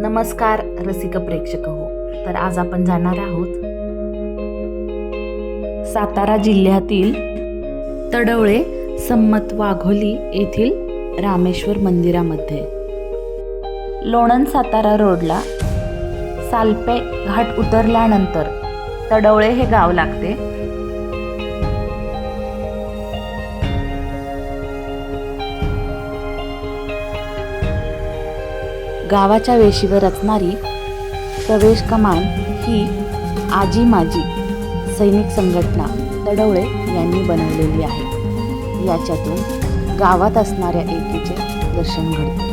नमस्कार रसिक प्रेक्षक हो. तर आज आपण जाणार आहोत सातारा जिल्ह्यातील तडवळे संमत वाघोली येथील रामेश्वर मंदिरामध्ये. लोणंद सातारा रोडला सालपे घाट उतरल्यानंतर तडवळे हे गाव लागते. गावाच्या वेशीवर असणारी प्रवेश कमान ही आजी माजी सैनिक संघटना तडवळे यांनी बनवलेली आहे. याच्यातून गावात असणाऱ्या एकीचे दर्शन घडते.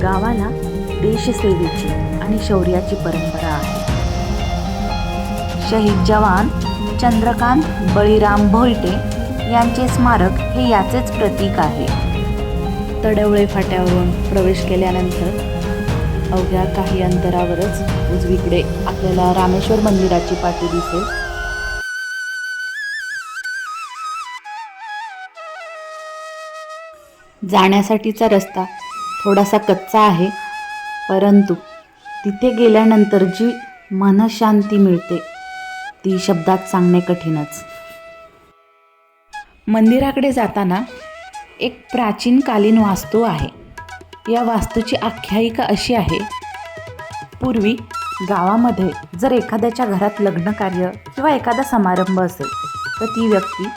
गावाला देशसेवेची आणि शौर्याची परंपरा आहे. शहीद जवान चंद्रकांत बळीराम भोईटे यांचे स्मारक हे याचेच प्रतीक आहे. तडवळे फाट्यावरून प्रवेश केल्यानंतर अवघ्या काही अंतरावरच उजवीकडे आपल्याला रामेश्वर मंदिराची पाठी दिसेल. जाण्यासाठीचा रस्ता थोडासा कच्चा आहे परंतु तिथे गेल्यानंतर जी मनशांती मिळते ती शब्दात सांगणे कठीणच. मंदिराकडे जाताना एक प्राचीन कालीन वास्तू आहे. या वास्तूची आख्यायिका अशी आहे. पूर्वी गावामध्ये जर एखाद्याच्या घरात लग्न कार्य किंवा एखादा समारंभ असेल तर ती व्यक्ती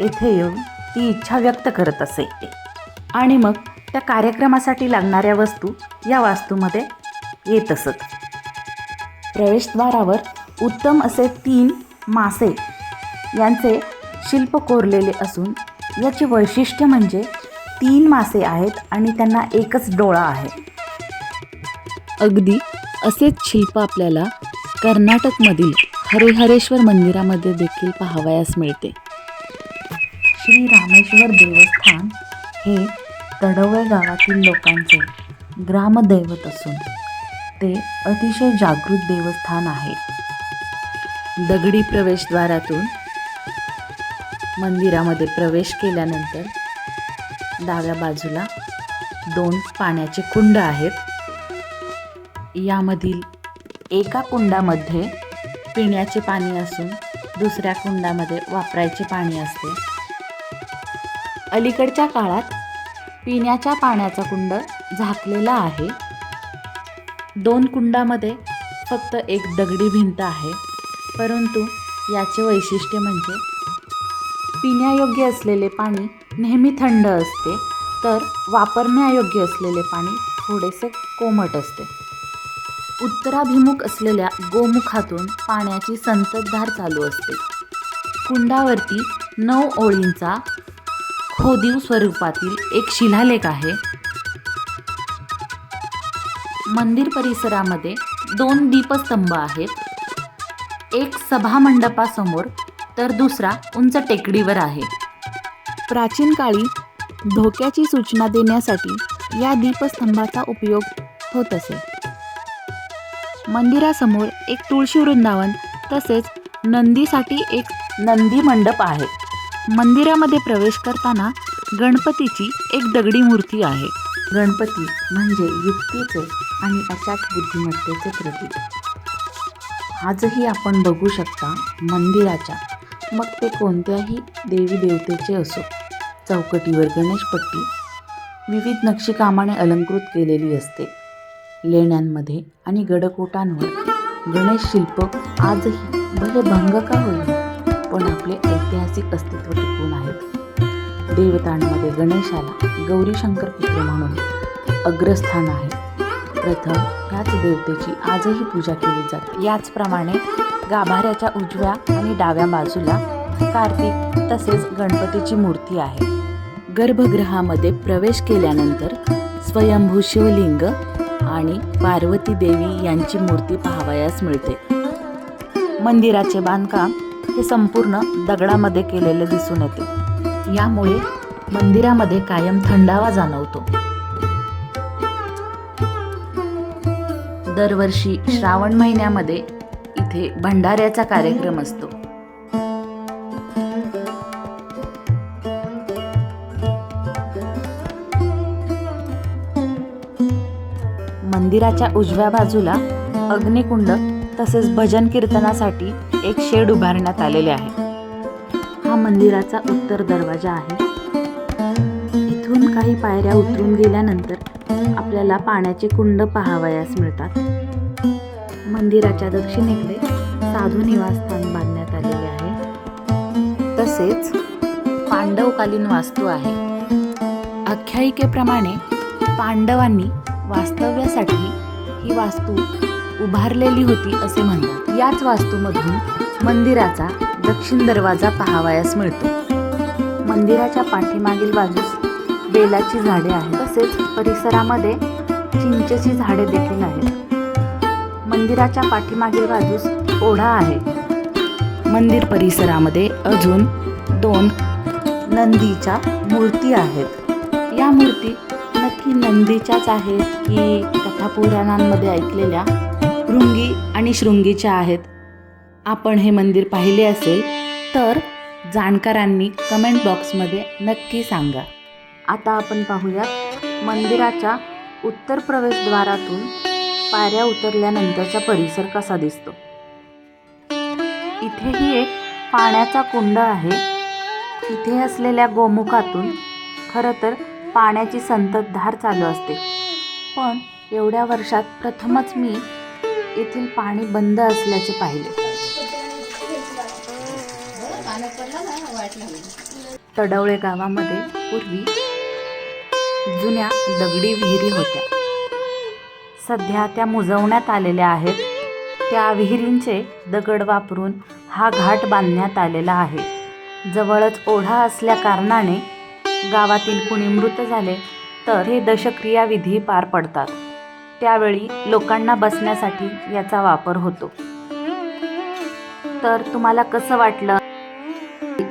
येथे येऊन ती इच्छा व्यक्त करत असे. आणि मग त्या कार्यक्रमासाठी लागणाऱ्या वस्तू या वास्तूमध्ये येत असत. प्रवेशद्वारावर उत्तम असे तीन मासे यांचे शिल्प कोरलेले असून याचे वैशिष्ट्य म्हणजे तीन मासे आहेत आणि त्यांना एकच डोळा आहे. अगदी असेच शिल्प आपल्याला कर्नाटकमधील हरिहरेश्वर मंदिरामध्ये देखील पाहावयास मिळते. श्री रामेश्वर देवस्थान हे तडवळे गावातील लोकांचे ग्रामदैवत असून ते अतिशय जागृत देवस्थान आहे. दगडी प्रवेशद्वारातून मंदिरामध्ये प्रवेश केल्यानंतर डाव्या बाजूला दोन पाण्याचे कुंड आहेत. यामधील एका कुंडामध्ये पिण्याचे पाणी असून दुसऱ्या कुंडामध्ये वापरायचे पाणी असते. अलीकडच्या काळात पिण्याच्या पाण्याचा कुंड झाकलेला आहे. दोन कुंडामध्ये फक्त एक दगडी भिंत आहे परंतु याचे वैशिष्ट्य म्हणजे पिण्यायोग्य असलेले पाणी नेहमी थंड असते तर वापरण्यायोग्य असलेले पाणी थोडेसे कोमट असते. उत्तराभिमुख असलेल्या गोमुखातून पाण्याची संततधार चालू असते. कुंडावरती नऊ ओळींचा खोदीव स्वरूपातील एक शिलालेख आहे. मंदिर परिसरामध्ये दोन दीपस्तंभ आहेत. एक सभामंडपासमोर तर दुसरा उंच टेकडीवर आहे. प्राचीन काळी धोक्याची सूचना देण्यासाठी या दीपस्तंभाचा उपयोग होत असे. मंदिरासमोर एक तुळशी वृंदावन तसेच नंदीसाठी एक नंदी मंडप आहे. मंदिरामध्ये प्रवेश करताना गणपतीची एक दगडी मूर्ती आहे. गणपती म्हणजे युक्तीचे आणि अचाट बुद्धिमत्तेचे प्रतीक. आजही आपण बघू शकता मंदिराच्या मग ते कोणत्याही देवी देवतेचे असो. चौकटीवर गणेशपट्टी. विविध नक्षीकामाने अलंकृत केलेली असते. लेण्यांमध्ये आणि गडकोटांवर गणेश शिल्प आजही भले भंग का होईल पण आपले ऐतिहासिक अस्तित्व टिकून आहेत देवतांमध्ये गणेशाला गौरी शंकर पुत्र म्हणून अग्रस्थान आहे. प्रथम ह्याच देवतेची आजही पूजा केली जाते. याचप्रमाणे गाभाऱ्याच्या उजव्या आणि डाव्या बाजूला कार्तिक तसेच गणपतीची मूर्ती आहे. गर्भगृहामध्ये प्रवेश केल्यानंतर स्वयंभू शिवलिंग आणि पार्वती देवी यांची मूर्ती पाहावयास मिळते. मंदिराचे बांधकाम हे संपूर्ण दगडामध्ये केलेले दिसून येते. यामुळे मंदिरामध्ये कायम थंडावा जाणवतो. दरवर्षी श्रावण महिन्यामध्ये इथे भंडाऱ्याचा कार्यक्रम असतो. मंदिराच्या उजव्या बाजूला अग्निकुंड तसेच भजन कीर्तनासाठी एक शेड उभारण्यात आलेले आहे. हा मंदिराचा उत्तर दरवाजा आहे. इथून काही पायऱ्या उतरून गेल्यानंतर आपल्याला पाण्याचे कुंड पाहावयास मिळतात. मंदिराच्या दक्षिणेकडे साधू निवासस्थान बांधण्यात आलेले आहे. तसेच पांडवकालीन वास्तू आहे. आख्यायिकेप्रमाणे पांडवांनी वास्तव्यासाठी ही वास्तू उभारलेली होती असे म्हणतात. याच वास्तूमधून मंदिराचा दक्षिण दरवाजा पाहावयास मिळतो. मंदिराच्या पाठीमागील बाजूस बेलाची झाडे आहेत. तसेच परिसरामध्ये चिंचेची झाडे देखील आहेत. मंदिराच्या पाठीमागील बाजूस ओढा आहे. मंदिर परिसरामध्ये अजून दोन नंदीच्या मूर्ती आहेत. या मूर्ती नक्की नंदीच्याच आहेत की कथापुराणांमध्ये ऐकलेल्या भृंगी आणि शृंगीच्या आहेत. आपण हे मंदिर पाहिले असेल तर जाणकारांनी कमेंट बॉक्समध्ये नक्की सांगा. आता आपण पाहूयात मंदिराच्या उत्तर प्रवेशद्वारातून पायऱ्या उतरल्यानंतरचा परिसर कसा दिसतो. इथेही एक पाण्याचा कुंड आहे. इथे असलेल्या गोमुखातून खरं तर पाण्याची संततधार चालू असते. पण एवढ्या वर्षात प्रथमच मी येथील पाणी बंद असल्याचे पाहिले. तडवळे गावामध्ये पूर्वी जुन्या दगडी विहिरी होत्या. सध्या त्या मुजवण्यात आलेल्या आहेत. त्या विहिरींचे दगड वापरून हा घाट बांधण्यात आलेला आहे. जवळच ओढा असल्या कारणाने गावातील कुणी मृत झाले तर हे दशक्रिया विधी पार पडतात. त्यावेळी लोकांना बसण्यासाठी याचा वापर होतो. तर तुम्हाला कसं वाटलं?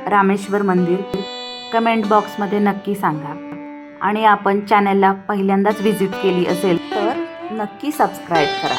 रामेश्वर मंदिर कमेंट बॉक्समध्ये नक्की सांगा. आणि आपण चॅनलला पहिल्यांदाच व्हिजिट केली असेल तर नक्की सबस्क्राईब करा.